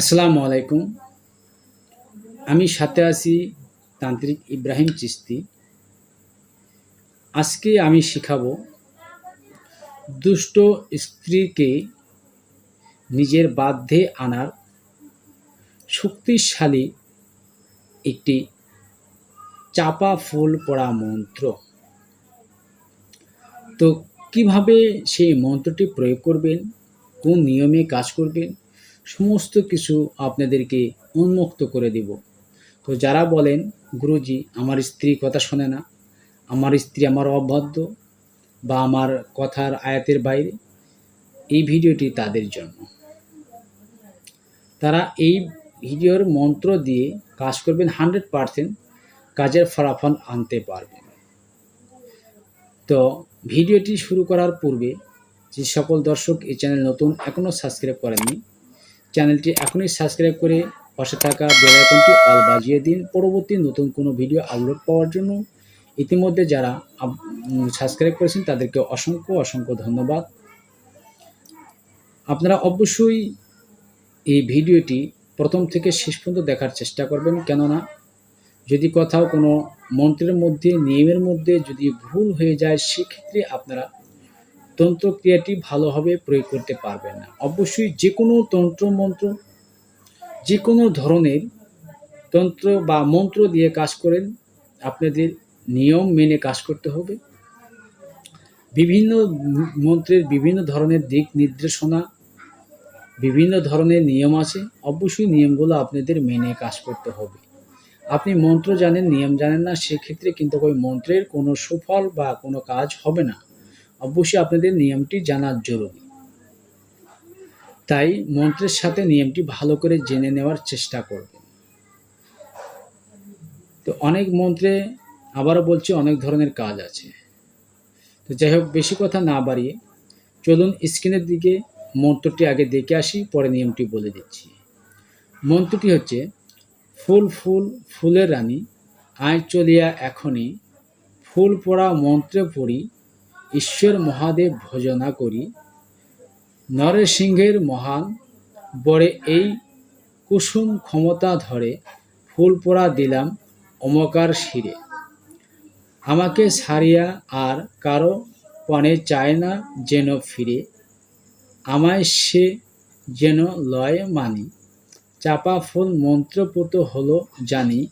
আসসালামু আলাইকুম। আমি সাথে আছি তান্ত্রিক ইব্রাহিম চিস্তি। আজকে আমি শেখাবো দুষ্ট স্ত্রীকে নিজের বাধ্যে আনার শক্তিশালী একটি চাপা ফুল পড়া মন্ত্র। তো কীভাবে সেই মন্ত্রটি প্রয়োগ করবেন? কোন নিয়মে কাজ করবেন? সমস্ত কিছু আপনাদেরকে উন্মুক্ত করে দেব। তো যারা বলেন, গুরুজি, আমার স্ত্রী কথা শোনে না, আমার স্ত্রী আমার অবাধ্য বা আমার কথার আয়াতের বাইরে, এই ভিডিওটি তাদের জন্য। তারা এই ভিডিওর মন্ত্র দিয়ে কাজ করবেন হান্ড্রেড পারসেন্ট, কাজের ফলাফল আনতে পারবেন। তো ভিডিওটি শুরু করার পূর্বে যে সকল দর্শক এই চ্যানেল নতুন, এখনও সাবস্ক্রাইব করেননি চ্যানেলটি এখনই সাবস্ক্রাইব করে পাশে থাকা বেল আইকনটি অল বাজিয়ে দিন। পরবর্তী নতুন কোনো ভিডিও আপলোড পাওয়ার জন্য ইতিমধ্যে যারা সাবস্ক্রাইব করেছেন, তাদেরকে অসংখ্য অসংখ্য ধন্যবাদ। আপনারা অবশ্যই এই ভিডিওটি প্রথম থেকে শেষ পর্যন্ত দেখার চেষ্টা করবেন, কেননা যদি কোথাও কোনো মন্ত্রের মধ্যে, নিয়মের মধ্যে যদি ভুল হয়ে যায়, সেক্ষেত্রে আপনারা তন্ত্রক্রিয়াটি ভালোভাবে প্রয়োগ করতে পারবেন না। অবশ্যই যে কোনো তন্ত্র মন্ত্র যে কোনো ধরনের তন্ত্র বা মন্ত্র দিয়ে কাজ করেন, আপনাদের নিয়ম মেনে কাজ করতে হবে। বিভিন্ন মন্ত্রের বিভিন্ন ধরনের দিক নির্দেশনা, বিভিন্ন ধরনের নিয়ম আছে, অবশ্যই নিয়মগুলো আপনাদের মেনে কাজ করতে হবে। আপনি মন্ত্র জানেন, নিয়ম জানেন না, সেক্ষেত্রে কিন্তু ওই মন্ত্রের কোনো সুফল বা কোনো কাজ হবে না। অবশ্যই আপনাদের নিয়মটি জানার জরুরি। তাই মন্ত্রের সাথে নিয়মটি ভালো করে জেনে নেওয়ার চেষ্টা করবেন। তো অনেক মন্ত্রে আবারও বলছি অনেক ধরনের কাজ আছে। তো যাই হোক, বেশি কথা না বাড়িয়ে চলুন স্ক্রিনের দিকে মন্ত্রটি আগে দেখে আসি, পরে নিয়মটি বলে দিচ্ছি। মন্ত্রটি হচ্ছে, ফুল ফুল ফুলের রানী, আয় চলিয়া এখনই, ফুল পড়া মন্ত্রে পড়ি ঈশ্বর মহাদেব ভজনা করি। নরসিংহের মহান বরে এই কুসুম ক্ষমতা ধরে ফুল পোড়া দিলাম অমকার শিরে। আমাকে সারিয়া আর কারও পণে চায় না যেন ফিরে। আমায় সে যেন লয় মানি। চাপা ফুল মন্ত্রপুত হলো জানি।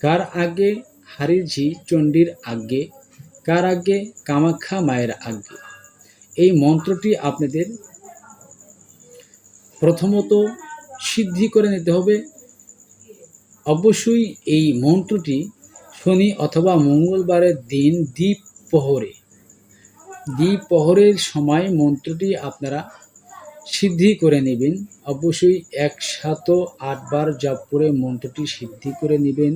কার আগে হারিঝি চণ্ডীর আগে কার আগে কামাখ্যা মায়ের আগে এই মন্ত্রটি আপনাদের প্রথমত সিদ্ধি করে নিতে হবে। অবশ্যই এই মন্ত্রটি শনি অথবা মঙ্গলবারের দিন দ্বীপ প্রহরে দ্বীপ প্রহরের সময় মন্ত্রটি আপনারা সিদ্ধি করে নেবেন। অবশ্যই একশত আটবার জপ করে মন্ত্রটি সিদ্ধি করে নেবেন।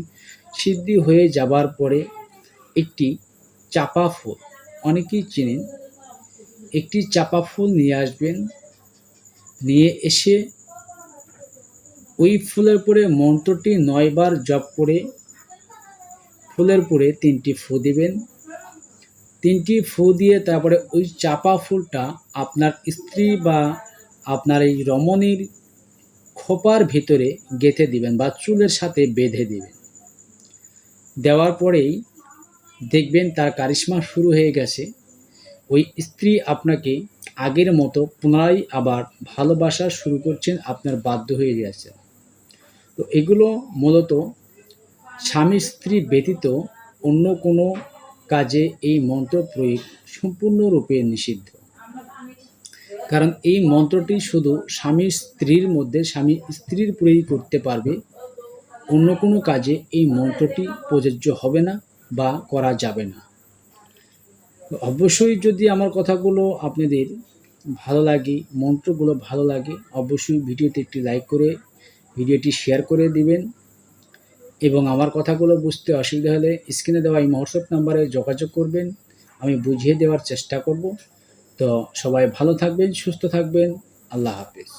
সিদ্ধি হয়ে যাবার পরে একটি চাপা ফুল। অনেকেই চেনেন, একটি চাপা ফুল নিয়ে আসবেন, নিয়ে এসে ওই ফুলের পরে মন্ত্রটি নয়বার জপ করে ফুলের পরে তিনটি ফু দিবেন। তিনটি ফু দিয়ে তারপরে ওই চাপা ফুলটা আপনার স্ত্রী বা আপনার এই রমণীর খোপার ভিতরে গেঁথে দিবেন বা চুলের সাথে বেঁধে দিবেন। দেওয়ার পরেই দেখবেন তার কারিশ্মা শুরু হয়ে গেছে। ওই স্ত্রী আপনাকে আগের মতো পুনরায় আবার ভালোবাসা শুরু করছেন, আপনার বাধ্য হয়ে গেছে তো এগুলো মূলত স্বামী স্ত্রী ব্যতীত অন্য কোনো কাজে এই মন্ত্র প্রয়োগ সম্পূর্ণরূপে নিষিদ্ধ। কারণ এই মন্ত্রটি শুধু স্বামী স্ত্রীর মধ্যে, স্বামী স্ত্রীর প্রয়োগ করতে পারবে। অন্য কোনো কাজে এই মন্ত্রটি প্রযোজ্য হবে না। বা করা যাবে না। অবশ্যই যদি আমার কথাগুলো আপনাদের ভালো লাগে, মন্ত্রগুলো ভালো লাগে, অবশ্যই ভিডিওতে একটি লাইক করে, ভিডিওটি শেয়ার করে দিবেন এবং আমার কথাগুলো বুঝতে অসুবিধা হলে স্ক্রিনে দেওয়া এই হোয়াটসঅ্যাপ নাম্বারে যোগাযোগ করবেন, আমি বুঝিয়ে দেওয়ার চেষ্টা করব। তো সবাই ভালো থাকবেন, সুস্থ থাকবেন, আল্লাহ হাফিজ।